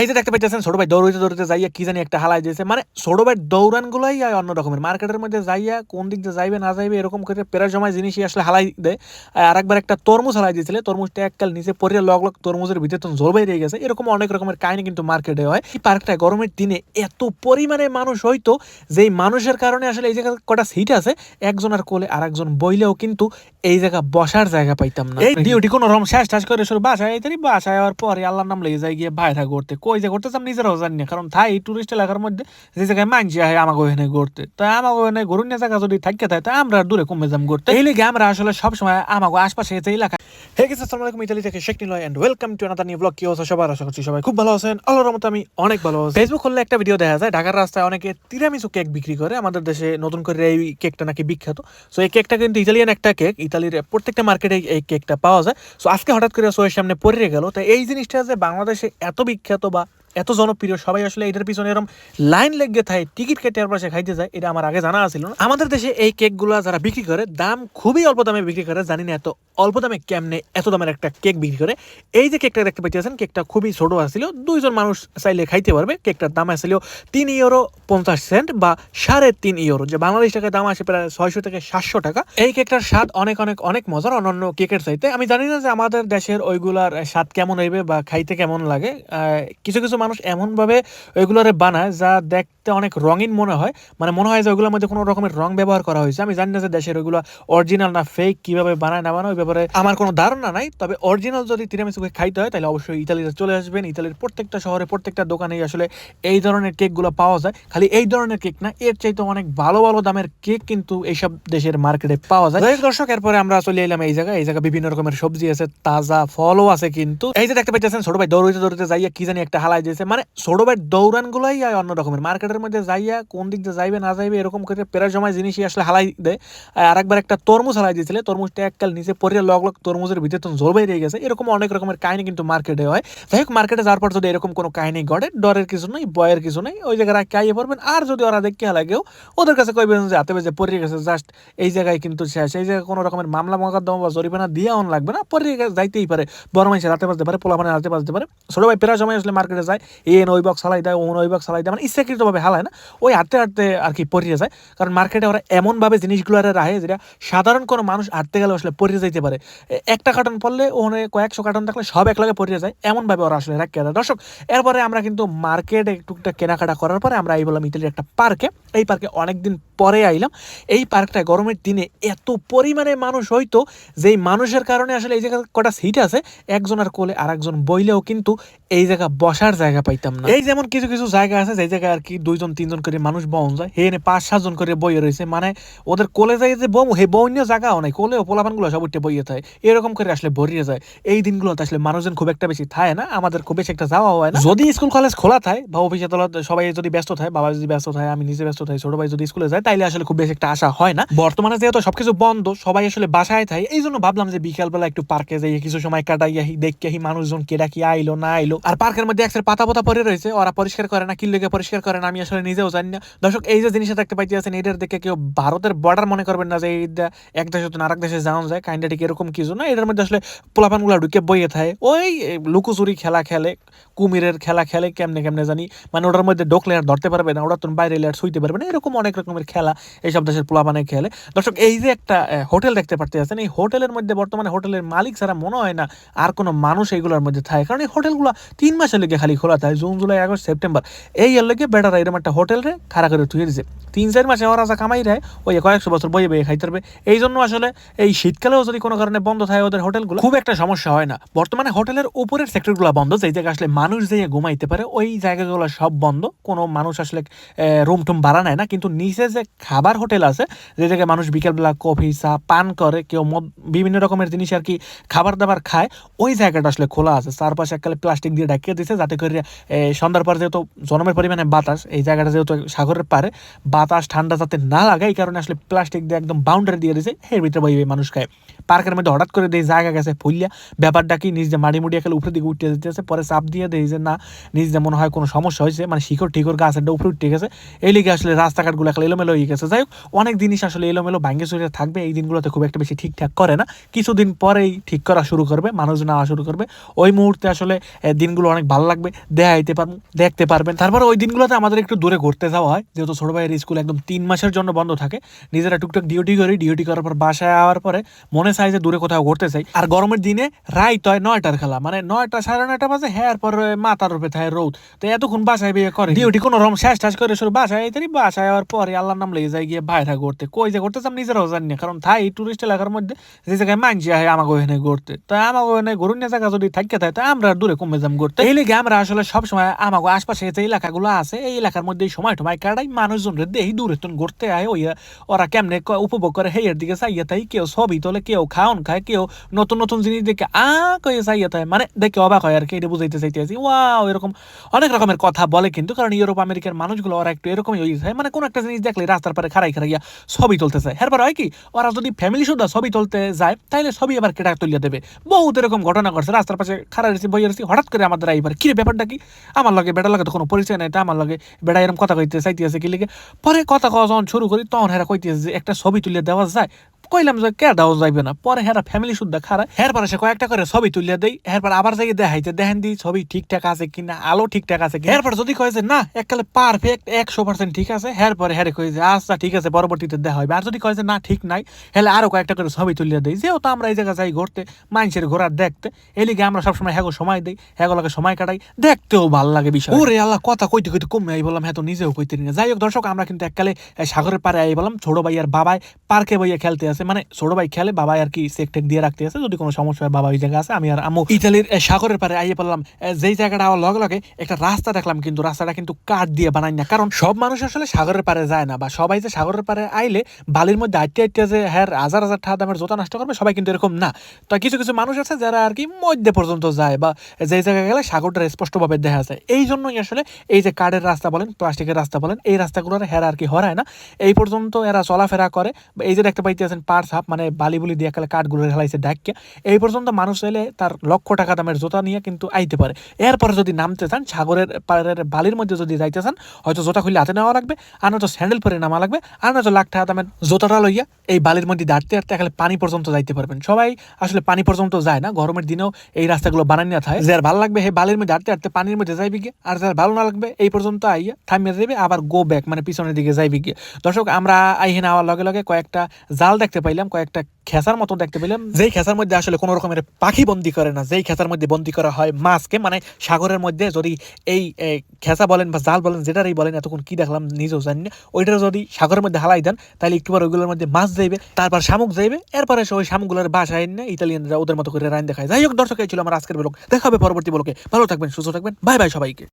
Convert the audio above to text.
এই যে দেখতে পাইতেছেন ছোট ভাই দৌড়াইতে দৌড়াইতে যাইয়া কি জানি একটা হালাই দিয়েছে। মানে ছোট ভাই দৌড়ান গুলাই অন্য রকমের। মার্কেটের মধ্যে যাইয়া কোন দিক দিয়ে যাইবে না যাইবে এরকম করে প্রায় সময় জিনিসই আসলে হালাই দেয়। আর একবার একটা তরমুজ হালাই দিয়েছিল। তরমুজটা এককাল নিচে পড়ে লগ লগ তরমুজের ভিতরে তখন জল বাইরে গেছে। এরকম অনেক রকমের কাহিনী কিন্তু মার্কেটে হয়। এই পার্কটা গরমের দিনে এত পরিমাণে মানুষ হইতো যেই মানুষের কারণে আসলে এই জায়গায় কটা সিট আছে একজনের কোলে আর একজন বইলেও কিন্তু এই জায়গা বসার জায়গা পাইতাম না। এই ডিউটি কোনো রকম শেষ ঠাস করে শুরু বাসায় এই বাসায় যাওয়ার পরে আল্লাহর নাম লেগে যায় গিয়ে বাইরে ঘুরতে কই যে ঘুরতে আমি নিজেরাও জানি না। কারণ থাই টুরিস্ট এলাকার মধ্যে যে জায়গায় মানছি হয় আমাকে ওখানে ঘুরতে। তা আমাকে ওখানে ঘুরুন জায়গা যদি থাকে থাকে তা আমরা দূরে কমে যাম ঘুরতে। এই লেগে আমরা আসলে সবসময় আমাকে আশপাশে যে এলাকা হে গেছে আসসালামু আলাইকুম, ইতালি থেকে Sheikh Niloy and welcome to another new blog কি অবস্থা সবার? আশা করছি সবাই খুব ভালো আছেন। আল্লাহর রহমতে আমি অনেক ভালো আছি। ফেসবুক খুললে একটা ভিডিও দেখা যায়। ঢাকার রাস্তায় অনেকে তিরামিসু কেক বিক্রি করে। আমাদের দেশে নতুন করে এই কেকটা নাকি বিখ্যাত। সো এই কেকটা কিন্তু ইতালিয়ান একটা কেক ইতালির প্রত্যেকটা মার্কেটে এই কেকটা পাওয়া যায়। সো আজকে হঠাৎ করে সোয়ের সামনে পড়ে গেল। তো এই জিনিসটা যে বাংলাদেশে এত বিখ্যাত এত জনপ্রিয়, সবাই আসলে এটার পিছনে এরকম লাইন লেগে থাকে টিকিট কেটে আর পাশে খাইতে যায়, এটা আমার আগে জানা ছিল না। আমাদের দেশে এই কেকগুলো যারা বিক্রি করে, দাম খুবই অল্প দামে বিক্রি করে, জানি না এত অল্প দামে কেমনে এত দামের একটা কেক বিক্রি করে? এই যে কেকটা দেখতে পাইতেছেন কেকটা খুবই ছোট আসছিল দুইজন মানুষ চাইলে খাইতে পারবে। কেকটার দাম আসছিল তিন ইউরো পঞ্চাশ সেন্ট বা সাড়ে তিন ইউরো যে বাংলাদেশ টাকায় দাম আসে প্রায় ছয়শো থেকে সাতশো টাকা। এই কেকটার স্বাদ অনেক অনেক অনেক মজার অন্যান্য কেকের চাইতে। আমি জানি না যে আমাদের দেশের ওইগুলার স্বাদ কেমন হইবে বা খাইতে কেমন লাগে। কিছু কিছু মানুষ এমনভাবে ওইগুলোরে বানায় যা দেখতে অনেক রঙিন মনে হয়। মানে মনে হয় যে ওইগুলোর মধ্যে কোনো রকমের রং ব্যবহার করা হয়েছে। আমি জানি না যে দেশের ওইগুলো অরিজিনাল না ফেক কীভাবে বানায় না বানায় ব্যাপারে আমার কোনো ধারণা নাই, তবে অরিজিনাল যদি তিরামিসুকে খাইতে হয়, তাহলে অবশ্যই ইতালিতে চলে আসবেন। ইতালির প্রত্যেকটা শহরে প্রত্যেকটা দোকানেই আসলে এই ধরনের কেকগুলো পাওয়া যায়। খালি এই ধরনের কেক না, এর চাইতে অনেক ভালো ভালো দামের কেক কিন্তু এইসব দেশের মার্কেটে পাওয়া যায়। দর্শক, এরপরে আমরা চলে এলাম এই জায়গায়। এই জায়গায় বিভিন্ন রকমের সবজি আছে, তাজা ফলও আছে কিন্তু। এই যে দেখতে পাইতেছেন, ছোট ভাই দৌড়াইতে দৌড়াইতে যাইয়া কি জানি একটা হালাই দিয়েছে। মানে ছোট ভাই দৌড়ান গুলাই অন্য রকমের। মার্কেটের মধ্যে যাইয়া কোন দিক দিয়ে যাইবে না যাইবে, এরকম করে প্রায় সময় জিনিসই আসলে হালাই দেয়। আর একবার একটা তরমুজ হালাই দিয়েছিল। তরমুজটা এককাল নিচে পড়ে লগ লগ তরমুজের ভিতরে তখন জল বাইরে গেছে। এরকম অনেক রকমের কাহিনী কিন্তু মার্কেটে হয়। যাই হোক, মার্কেটে যাওয়ার পর যদি এরকম কোনো কাহিনী ঘটে, ডরের কিছু নেই, বয়ের কিছু নেই, ওই জায়গায় খাইয়ে পড়বেন। আর যদি ওরা দেখে লাগেও, ওদের কাছে কইবেন যে, হাতে বেজে পড়ে গেছে, জাস্ট এই জায়গায় কিন্তু শেষ এই জায়গায় কোনো রকমের মামলা, মোকদ্দমা বা জরিমানা দিয়ে অন লাগবে না। পরে যাইতেই পারে। বড় মানুষের রাতে বাজতে পারে, পোলা মানে রাতে বাজতে পারে। ছোট ভাই প্রায় সময় আসলে মার্কেটে যায় এন ওই বক্স হালাই দেয় ওন ওই বক্স হালাই দেয় মানে ইচ্ছাকৃতভাবে হালায় না। ওই হাঁটতে হাঁটতে আর কি পড়িয়ে যায়। কারণ মার্কেটে ওরা এমনভাবে জিনিসগুলো রাখে যেটা সাধারণ কোনো মানুষ হাঁটতে গেলে আসলে পড়িয়ে যাইতে পারে। একটা কার্টন পড়লে ওখানে কয়েকশো কার্টন থাকলে সব এক একলাগে পড়িয়ে যায়। এমনভাবে ওরা আসলে রাখে দেয় দর্শক, এরপরে আমরা কিন্তু মার্কেটে টুকটাক কেনাকাটা করার পরে আমরা এই বললাম ইতালির একটা পার্কে এই পার্কে অনেকদিন পরে আইলাম। এই পার্কটা গরমের দিনে এত পরিমাণে মানুষ হইতো যেই মানুষের কারণে আসলে এই জায়গায় কটা সিট আছে একজনের কোলে আর একজন বইলেও কিন্তু এই জায়গা বসার জায়গা পাইতাম না। এই যেমন কিছু কিছু জায়গা আছে যে জায়গায় আর কি দুইজন, তিনজন করে মানুষ বহন যায়, হে পাঁচ, সাতজন করে বইয়ে রয়েছে। মানে ওদের কোলে যায় যে বম, হে বন্য জায়গাও নাই কোলে পোলাপানগুলো সব উঠে বইয়ে থাকে। এরকম করে আসলে ভরিয়ে যায়। এই দিনগুলোতে আসলে মানুষজন খুব একটা বেশি থাকে না, আমাদের খুব বেশি একটা যাওয়া হয় না। যদি স্কুল, কলেজ খোলা থাকে বা অফিসে সবাই যদি ব্যস্ত থাকে, বাবা যদি ব্যস্ত থাকে, আমি নিজে ব্যস্ত থাকি, ছোট ভাই যদি স্কুলে যায় তাইলে আসলে খুব বেশি একটা আশা হয় না। বর্তমানে যেহেতু সবকিছু বন্ধ, সবাই আসলে বাসায় থাকে এই জন্য ভাবলাম যে বিকালবেলা একটু পার্কে যাই, কিছু সময় কাটাই দেখি আহি মানুষজন কেডা কি আইলো, না আইলো। আর পার্কের মধ্যে একসাথে পাতা পাতা পরে রয়েছে, ওরা পরিষ্কার করে না কি লেগে পরিষ্কার করে না, আমি আসলে নিজেও জানি না। দর্শক, এই যে জিনিসটা দেখতে পাইতে আছেন এটার দেখে কেউ ভারতের বর্ডার মনে করবেন না যে এইটা এক দেশ হতো আরেক দেশে যাওয়া যায় কাইন্ডা ঠিক এরকম কিছু না। এটার মধ্যে আসলে পোলাপানগুলো ঢুকে বইয়ে থাকে। ওই লুকোচুরি খেলা খেলে, কুমিরের খেলা খেলে, কেমনে কেমনে জানি মানে ওটার মধ্যে ঢোকলে আর ধরতে পারবে না ওটা তুমি বাইরে আর শুইতে পারবে না, এরকম অনেক রকমের খেলা, এইসব দেশের পোলাপানে খেলে। দর্শক, এই যে একটা হোটেল দেখতে পারতে আছেন, এই হোটেলের মধ্যে বর্তমানে হোটেলের মালিক ছাড়া মনে হয় না আর কোনো মানুষ এইগুলোর মধ্যে থাকে। কারণ এই হোটেলগুলো তিন মাসের লেগে খালি খোলা থাকে, জুন, জুলাই, আগস্ট, সেপ্টেম্বর। এই এর লেগে বেটার এরকম একটা হোটেল রে খাড়া করে থুয়ে দিছে। তিন, চার মাসে ওরা যা কামাই রায় ওই কয়েকশো বছর বইয়ে বইয়ে খাইতে পারবে। এই জন্য আসলে এই শীতকালেও যদি কোনো কারণে বন্ধ থাকে ওদের হোটেলগুলো, খুব একটা সমস্যা হয় না। বর্তমানে হোটেলের উপরের সেক্টরগুলো বন্ধ যেই জায়গায় আসলে মানুষ যেয়ে ঘুমাইতে পারে, ওই জায়গাগুলো সব বন্ধ। কোনো মানুষ আসলে রুম টুম ভাড়া নেয় না, কিন্তু নিচে যে খাবার হোটেল আছে, যে জায়গায় মানুষ বিকেলবেলা কফি, চা, পান করে, কেউ বিভিন্ন রকমের জিনিস আর কি খাবার দাবার খায়, ওই জায়গাটা আসলে খোলা আছে। চারপাশে এককালে প্লাস্টিক দিয়ে ঢাকিয়ে দিচ্ছে যাতে করে সন্ধ্যার পর যেহেতু জনমের পরিমাণে বাতাস, এই জায়গাটা যেহেতু সাগরের পারে বাতাস ঠান্ডা যাতে না লাগে, এই কারণে আসলে প্লাস্টিক দিয়ে একদম বাউন্ডারি দিয়ে দিয়েছে এর ভিতরে বইবে মানুষ খায়। পার্কের মধ্যে হঠাৎ করে দিয়ে জায়গা গেছে ফুলিয়া ব্যাপারটা কি নিজ মাড়ি মুড়ি এখানে উপরে দিকে উঠতে যেতেছে পরে চাপ দিয়ে দেয় যে না, নিজ মনে হয় কোনো সমস্যা হয়েছে মানে শিকড় ঠিকর গাছের উপরে উঠতে গেছে, এই লিগে আসলে রাস্তাঘাটগুলো এখন এলোমেলো এলোমেলো হয়ে গেছে যাই হোক, অনেক জিনিস আসলে এলোমেলো ভাঙ্গে চুরে থাকবে। এই দিনগুলোতে খুব একটা বেশি ঠিকঠাক করে না। কিছুদিন পরেই ঠিক করা শুরু করবে, মানুষজন আওয়া শুরু করবে। ওই মুহূর্তে আসলে দিনগুলো অনেক ভালো লাগবে। দেখাইতে পারব দেখতে পারবেন। তারপরে ওই দিনগুলোতে আমাদের একটু দূরে ঘুরতে যাওয়া হয়। যেহেতু ছোট ভাইয়ের স্কুল একদম তিন মাসের জন্য বন্ধ থাকে, নিজেরা টুকটাক ডিউটি করি। ডিউটি করার পর বাসায় আওয়ার পরে মনে চাই যে দূরে কোথাও ঘুরতে চাই। আর গরমের দিনে রাইত হয় নয়টার খেলা। মানে নয়টা, সাড়ে নয়টা বাজে হ্যাঁ পর মাথার উপরে থাকে রোদ। তো এতক্ষণ বাসায় বিয়ে করে। ডিউটি কোনো রকম শেষ ঠাস করে শুরু। বাসায় বাসায় আওয়ার পরে আল্লাহর নাম লেগে যায় গিয়ে বাইরে ঘুরতে কই যে ঘুরতে আমি নিজেরাও জানি না, কারণ থাই টুরিস্ট এলাকার মধ্যে যে জায়গায় মানছি হয় আমাকে ওখানে ঘুরতে তা আমাকে ওখানে ঘুরুন জায়গা যদি থাকে থাকে, তা আমরা দূরে কমে যাম ঘুরতে এই লেগে আমরা আসলে সবসময় আমাকে আশপাশে যে এলাকাগুলো আছে, এই এলাকার মধ্যে সময় টময় কাটাই মানুষজন রে দেহি দূরে তুন ঘুরতে আয় ওই ওরা কেমনে উপভোগ করে হেয়ের দিকে চাইয়া তাই কেউ ছবি তোলে, কেউ খাওন খায়, কেউ নতুন নতুন জিনিস দেখে আ কয়ে চাইয়া তাই মানে দেখে অবাক হয় আর কি, এটা বুঝাইতে চাইতে আছি। এরকম অনেক রকমের কথা বলে কিন্তু, কারণ ইউরোপ, আমেরিকার মানুষগুলো ওরা একটু এরকমই হয়ে যায়। মানে কোনো একটা জিনিস দেখলে রাস্তার পরে খারাই খারাইয়া ছবি তুলতেছে। এরপর হয় কি, ওরা যদি ফ্যামিলি শুদ্ধ ছবি তুলতে যায় তাহলে ছবি আবার কেটা তুলিয়া দেবে। বহুত এরকম ঘটনা ঘটছে, রাস্তার পাশে খারাই রয়েছে বই রয়েছে। হঠাৎ করে আমাদের এবার কি ব্যাপারটা কি? আমার লগে বেটার লাগে তো কোনো পরিচয় নাই, তা আমার লগে বেড়া এরকম কথা কইতে চাইতে আছে কি লিগে? পরে কথা কওয়া যখন শুরু করি, তখন হেরা কইতেছে যে, একটা ছবি তুলিয়া দেওয়া যায় কইলাম যে কে দেওয়া যাইবে না? পরে হেরা ফ্যামিলি শুদ্ধ খারা হের পরে সে কয়েকটা করে ছবি তুলিয়া দেই। এরপর আবার যাই দেখাইতে দেখেন দি, ছবি ঠিকঠাক আছে কিনা, আলো ঠিকঠাক আছে কি এরপর যদি কয় যে, না, এককালে পারফেক্ট একশো পার্সেন্ট ঠিক আছে। হের পরে হেরে কই যে আচ্ছা ঠিক আছে, পরবর্তীতে দেখা হবে আর যদি কয় যে, না, ঠিক নাই হেলে আরও কয়েকটা করে ছবি তুলিয়া দেই। যেহেতু আমরা এই জায়গায় যাই ঘুরতে, মানুষের ঘোরার দেখতে এলিগে আমরা সবসময় হ্যাগো সময় দেই হ্যাগোলাকে সময় কাটাই। দেখতেও ভালো লাগে বিষয় ওরে আল্লাহ, কথা কইতে কইতে কমে আই বললাম হ্যাঁ তো নিজেও কইতে না যাই হোক, দর্শক, আমরা কিন্তু এককালে সাগরের পারে আই বললাম, ছোট ভাইয়ার বাবাই পার্কে বইয়া খেলতে আছে। মানে ছোট ভাই খেলে বাবাই আর কি সেক টেক দিয়ে রাখতে আছে, যদি কোনো সমস্যা হয় বাবা ওই জায়গায় আছে, আমি আর আমু ইতালির সাগরের পারে আইয়ে পারলাম যেই জায়গাটা আমার লগে লগে একটা রাস্তা দেখলাম, কিন্তু রাস্তাটা কিন্তু কাঠ দিয়ে বানাই না। কারণ সব মানুষ আসলে সাগরের পারে যায় না, বা সবাই যে সাগরের পারে আইলে বালির মধ্যে আটতে আটতে যে হ্যাঁ হাজার হাজার টাকা দামের জোতা নষ্ট করবে সবাই কিন্তু এরকম না। তো কিছু কিছু মানুষ আছে যারা আর কি মধ্যে পর্যন্ত যায়, বা যেই জায়গায় গেলে সাগরটা স্পষ্টভাবে দেখা যায়। এই জন্যই আসলে এই যে কাঠের রাস্তা বলেন, প্লাস্টিকের রাস্তা বলেন, এই রাস্তাগুলোর হেরা আর কি হরায় না। এই পর্যন্ত এরা চলাফেরা করে। বা এই যে দেখতে পাইতেছেন পার্স হাফ মানে বালি বুলি দিয়ে কালে কাঠগুলো হেলাইছে ডাকিয়া এই পর্যন্ত মানুষ এলে তার লক্ষ টাকা দামের জোতা নিয়ে কিন্তু আইতে পারে। এরপরে যদি নামতে চান, সাগরের পাড়ের বালির মধ্যে যদি যাইতে চান, হয়তো জোতা খুলে হাতে নেওয়া লাগবে, আর নয়তো স্যান্ডেল পরে নামা লাগবে, আর নয়তো লাখ টাকা দামের জোতাটা লইয়া এই বালির মধ্যে দাঁড়তে দাঁড়তে এখানে পানি পর্যন্ত যাইতে পারবেন। সবাই আসলে পানি পর্যন্ত যায় না, গরমের দিনেও এই রাস্তাগুলো বানাই না থাকে। যার ভালো লাগবে এই বালির মধ্যে দাঁড়তে দাঁড়তে পানির মধ্যে যাইবে গিয়ে, আর যার ভালো না লাগবে, এই পর্যন্ত আইয়া থামিয়ে যাবে আবার গো ব্যাক মানে পিছনের দিকে যাইবে গিয়ে। দর্শক, আমরা আইহেন আওয়ার লগে লগে কয়েকটা জাল দেখতে পাইলাম, কয়েকটা খেসার মতো দেখতে পেলাম যেই খেসার মধ্যে আসলে কোনো রকমের পাখি বন্দি করে না, যেই খেসার মধ্যে বন্দি করা হয় মাছকে মানে সাগরের মধ্যে যদি এই খেসা বলেন বা জাল বলেন, যেটারই বলেন, এতক্ষণ কি দেখলাম নিজেও জানি না। ওইটা যদি সাগরের মধ্যে হালাই দেন, তাহলে একটু পর ওইগুলোর মধ্যে মাছ যাইবে, তারপর শামুক যাইবে, এরপরে ওই শামুকগুলোর বাসায় এনে ইতালিয়ানরা ওদের মতো করে রান দেখায়। যাই হোক, দর্শক ছিল আমার আজকের ব্লগ। দেখা হবে পরবর্তী ব্লকে ভালো থাকবেন, সুস্থ থাকবেন। বাই বাই সবাইকে।